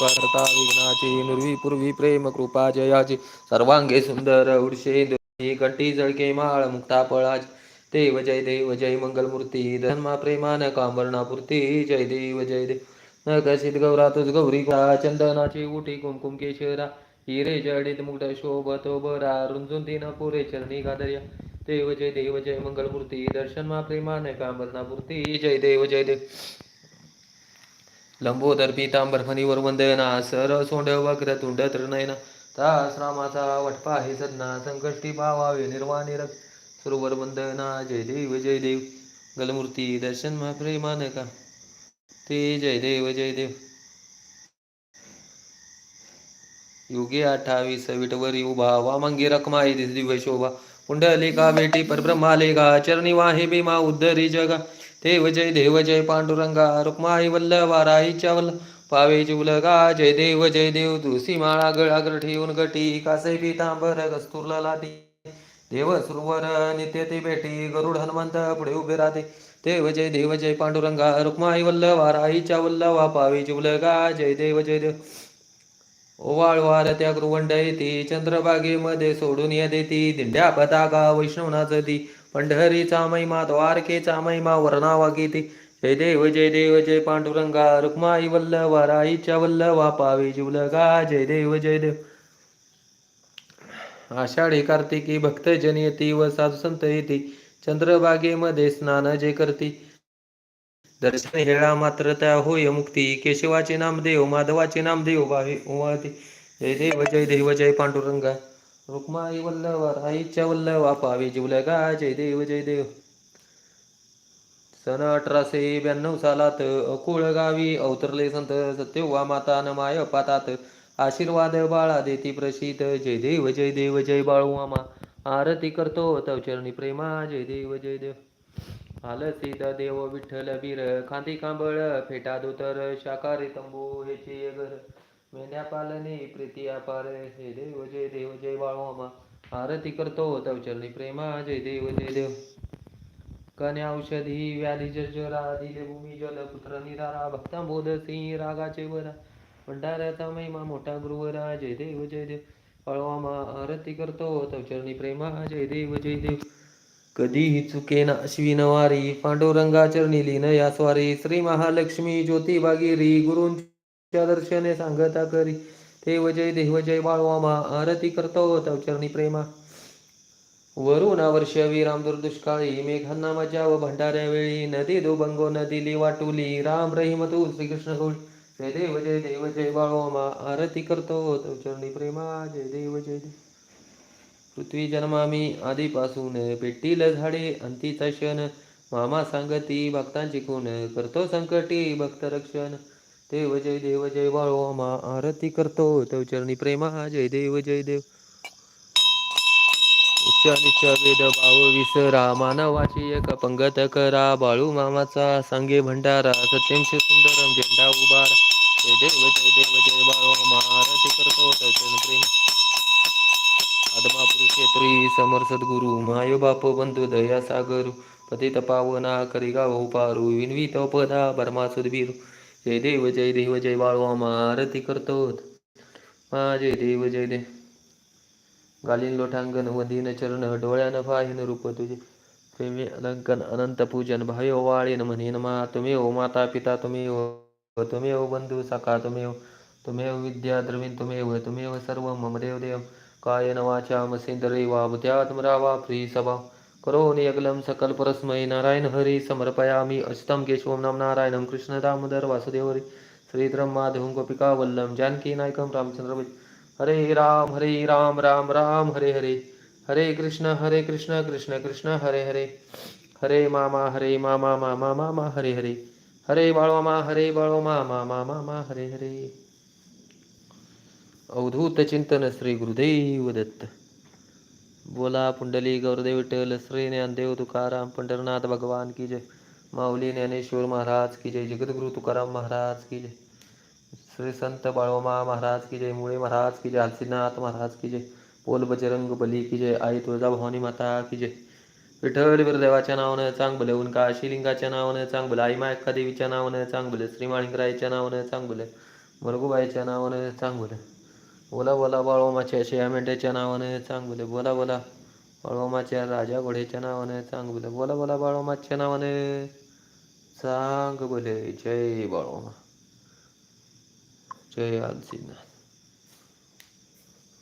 करता विघ्नाची नुर्वी पूर्वी प्रेम कृपा जयाची. सर्वांगे सुंदर उडशे कंठी जळके माळ मुक्ता पळाची. देव जय देव जय मंगलमूर्ती धन्मा प्रेमान कांबरणापूर्ती जय देव जय देव न कसित गौरा तुझ गौरी चंदनाची उठी कुमकुम केशरा. हिरे जडित मुठ शोभतो बरा रुंजून तीन पुरे चरणी गादर्या. देव जय देव जय मंगलमूर्ती दर्शन मा प्रेमान कांबरणापूर्ती जय देव जय देव लंबोदर पीतांबर फणीवर वंदना सर सोंड वक्र तुंड त्रिनयना तास रामाचा वटपा हे सदना संकष्टी पावावे निर्वाणी सरोवर वंदना जय देव जय देव गलमूर्ती दर्शन मा प्रेमान का ते जय देव जय देव. युगे अठ्ठावीस विटवरी उभा वामंगी रखमाई दिव्य शोभा पुंडलिका बेटी परब्रह्मालेगा चरणी वाहे भीमा उद्धरी जगा देव जय देव जय पांडुरंगा रुक्माई वल्लभा राईच्या वल्ल पावे जुलगा जय देव जय देव तुळशी माळा गळागर ठेवून गटी कासे पितांबर कस्तुरला लाटी देव सुरवर नित्य ते भेटी गरुड हनुमंत पुढे उभे राहते. देव जय देव जय पांडुरंगा रुक्माई वल्लभा राईच्या वल्लभा पावे जुलगा जय देव जय देव. ओवाळ वार त्या गुरुवंड येते चंद्रबागेमध्ये सोडून या देती दिंड्या पताका वैष्णवनाच ती पंढरीचा महिमा द्वारकेचा महिमा वर्णावा गीती. जय देव जय देव जय पांडुरंगा रुक्माई वल्लभा राईच्या वल्लभा पावी जुलगा जय देव जय देव. आषाढी कार्तिकी भक्तजन येती व साधू संत येती. चंद्रबागेमध्ये स्नान जे करती. दर्शन हेळा मात्र त्या होय मुक्ती. केशवाचे नामदेव माधवाचे नामदेव भावे उमाती जय देव जय देव जय पांडुरंगा. रुक्माई वल्लभा राईच्या वल्लभा पावे जिवलगा जय देव जय देव. सन अठराशे ब्याण्णव सालात अकुळ गावी अवतरले संत सत्यवा माता न माय पातात. आशीर्वाद बाळा देती प्रसिद्ध जय देव जय देव जय बाळू आमा आरती करतो तव चरणी प्रेमा जय देव जय देव. आलसीत देव विठ्ठल बीर खांदी कांबळ फेटा धोतर शाकाहारी तंबू हेचे घर. मेंढ्या पालने प्रीती अपार हे देव जय देव. जय बाळमामा आरती करतो तव प्रेमा जय देव जय देव. कन्या औषधी व्याधी जर्जरा दिले भूमी जल पुत्र निरारा भक्तांबोध सिंह रागाचे वरा भंडाऱ्याचा महिमा मोठा गुरुवरा जय देव जय देव. बाळमामा आरती करतो तव प्रेमा जय देव जय देव. कधीही चुकेना अश्विन वारी पांडुरंगा चरणी लीन या स्वारी श्री महालक्ष्मी ज्योतिबागिरी गुरुंच्या दर्शने सांगता करी. देव जय देव जय बाळवामा आरती करतो तवचरणी प्रेमा. वरून वर्ष रामदूर दुष्काळी मेघांना मजा व भंडाऱ्या वेळी नदी दुबंगो नदीली वाटुली राम रहीम तू श्रीकृष्ण होळ जय देव जय देव जय बाळवामा आरती करतो तवचरणी प्रेमा. जय देव जय. देव पृथ्वी जन्मामी आधीपासून पेटील झाडे अंतीचा क्षण. मामा सांगती भक्तांची खून करतो संकटी भक्त रक्षण. देव जय देव जय बाळोमा आरती करतो तव चरणी प्रेमा जय देव जय देव. उच्च वेद भाव विसरा मानवाची एक पंगत करा. बाळू मामाचा सांगे भंडारा सत्यमशी सुंदरम झेंडा उभारा. जय देव जय देव जय बाळोमा आरती करतो तव चरणी प्रेमा. आदमा पुरुषेत्री समर सद्गुरु मायो बाप बंधू दया सागरू. पतित पावना करी गाव पारू विनवी तपदा पदा बर्मा सुदबीर जय देव जय देव जय बाळवामा आरती करतो माझे देव जय देव गालीन लोटांगण वदीन चरण डोळ्यानं पाहिन रूप तुझे. प्रेमी अलंकन अनंत पूजन भावे वाळीन म्हणेन मा. तुम्ही ओ हो माता पिता तुम्ही ओ हो, तुम्ही ओ हो बंधू सखा तुम्ही ओ तुम्ही विद्या द्रविण तुम्ही हो तुम्ही सर्व मम देव देव. कायन वाचा मसेंद्रे वा बुद्ध्यात्मरा वा प्रिय सभा करोनि अगलं सकलपरस्मयी नारायण हरी समर्पयामि अच्युतं केशवं नाम नारायणं कृष्ण दामोदर वासुदेव हरि श्रीधरं माधवं गोपिका वल्लम जानकी नायकं रामचंद्र हरे राम हरे राम राम राम हरे हरे। हरे कृष्ण हरे कृष्ण कृष्ण कृष्ण हरे हरे। हरे मामा हरे मामा मामा मामा हरे हरे। हरे बाळमामा हरे बाळमा मामा मामा हरे हरे। अवधूत चिंतन श्री गुरुदेव दत्त। बोला पुंडली गौरदेव विठ्ठल श्री ज्ञानदेव तुकाराम पंढरनाथ भगवान की जय. माऊली ज्ञानेश्वर महाराज की जय जगद्गुरु तुकाराम महाराज की जय. श्री संत बाळोमा महाराज की जय मुळे महाराज की जय आलसीनाथ महाराज की जय. पोल बजरंग बली की जय आई तुळजाभवानी माता की जय. विठ्ठल वीरदेवाच्या नावानं चांग भले उनका शिलिंगाच्या नावानं चांग भले आई मायक्का देवीच्या नावानं चांग भले श्री माणिकरायच्या नावानं चांग भले मरगुबाईच्या नावानं चांग भले बोला बोला बाळोमाच्या शिया मेंढ्याच्या नावानं चांग बोले बोला बोला बाळोमाच्या राजा घोड्याच्या नावानं चांग बोले बोला बोला बाळोमाच्या नावानं चांग बोले जय बाळोमा जय आलसीनाथ